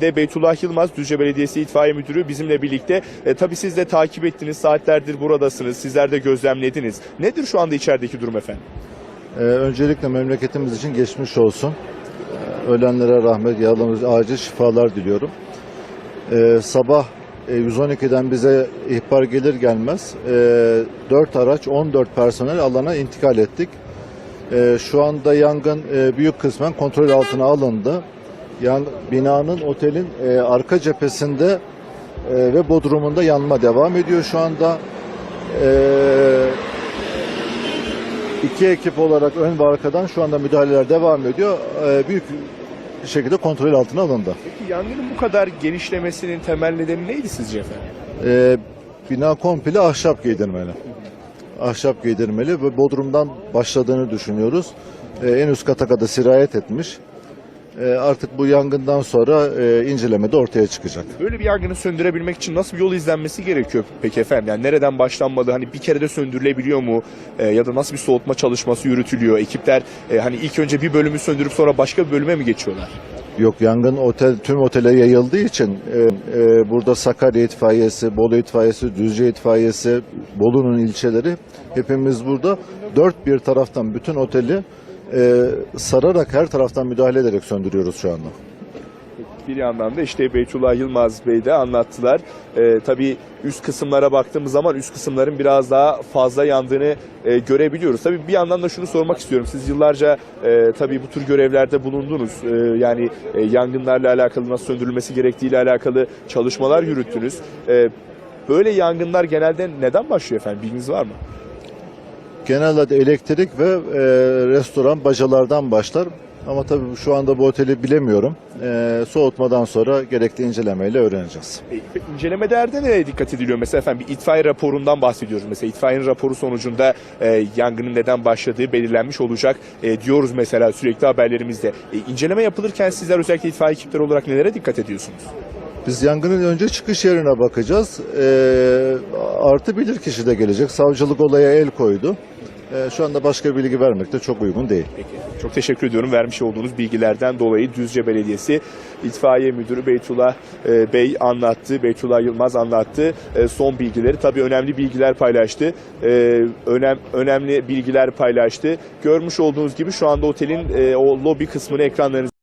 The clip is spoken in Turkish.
de Beytullah Yılmaz, Düzce Belediyesi İtfaiye Müdürü bizimle birlikte. E, tabii siz de takip ettiniz, saatlerdir buradasınız, sizler de gözlemlediniz. Nedir şu anda içerideki durum efendim? Ee, öncelikle memleketimiz için geçmiş olsun. Ee, ölenlere rahmet, yaralılarımıza acil şifalar diliyorum. Ee, sabah e, 112'den bize ihbar gelir gelmez e, 4 araç, 14 personel alana intikal ettik. E, şu anda yangın e, büyük kısmen kontrol altına alındı. Yan, binanın, otelin e, arka cephesinde e, ve bodrumunda yanma devam ediyor şu anda. E, İki ekip olarak ön ve arkadan şu anda müdahaleler devam ediyor. Ee, büyük bir şekilde kontrol altına alındı. Peki yangının bu kadar genişlemesinin temel nedeni neydi sizce efendim? Ee, bina komple ahşap giydirmeli. Ahşap giydirmeli ve bodrumdan başladığını düşünüyoruz. Ee, en üst kata kadar sirayet etmiş. Ee, artık bu yangından sonra e, incelemede ortaya çıkacak. Böyle bir yangını söndürebilmek için nasıl bir yol izlenmesi gerekiyor peki efendim? Yani nereden başlanmalı? Hani bir kere de söndürülebiliyor mu? E, ya da nasıl bir soğutma çalışması yürütülüyor? Ekipler e, hani ilk önce bir bölümü söndürüp sonra başka bir bölüme mi geçiyorlar? Yok yangın otel tüm otele yayıldığı için e, e, burada Sakarya itfaiyesi, Bolu itfaiyesi, Düzce itfaiyesi, Bolu'nun ilçeleri hepimiz burada dört bir taraftan bütün oteli e, sararak her taraftan müdahale ederek söndürüyoruz şu anda. Bir yandan da işte Beytullah Yılmaz Bey de anlattılar. Ee, tabii üst kısımlara baktığımız zaman üst kısımların biraz daha fazla yandığını e, görebiliyoruz. Tabii bir yandan da şunu sormak istiyorum. Siz yıllarca e, tabii bu tür görevlerde bulundunuz. E, yani e, yangınlarla alakalı nasıl söndürülmesi gerektiğiyle alakalı çalışmalar yürüttünüz. E, böyle yangınlar genelde neden başlıyor efendim? Bilginiz var mı? Genelde elektrik ve e, restoran bacalardan başlar. Ama tabii şu anda bu oteli bilemiyorum. E, soğutmadan sonra gerekli incelemeyle öğreneceğiz. E, İnceleme değerde nereye dikkat ediliyor? Mesela efendim bir itfaiye raporundan bahsediyoruz. Mesela itfaiyenin raporu sonucunda e, yangının neden başladığı belirlenmiş olacak e, diyoruz mesela sürekli haberlerimizde. E, inceleme yapılırken sizler özellikle itfaiye ekipleri olarak nelere dikkat ediyorsunuz? Biz yangının önce çıkış yerine bakacağız. E, artı bilirkişi de gelecek. Savcılık olaya el koydu. E, şu anda başka bilgi vermek de çok uygun değil. Peki. Çok teşekkür ediyorum vermiş olduğunuz bilgilerden dolayı Düzce Belediyesi İtfaiye Müdürü Beytullah e, Bey anlattı, Beytullah Yılmaz anlattı e, son bilgileri. Tabii önemli bilgiler paylaştı. E, önem, önemli bilgiler paylaştı. Görmüş olduğunuz gibi şu anda otelin e, o lobi kısmını ekranlarınızda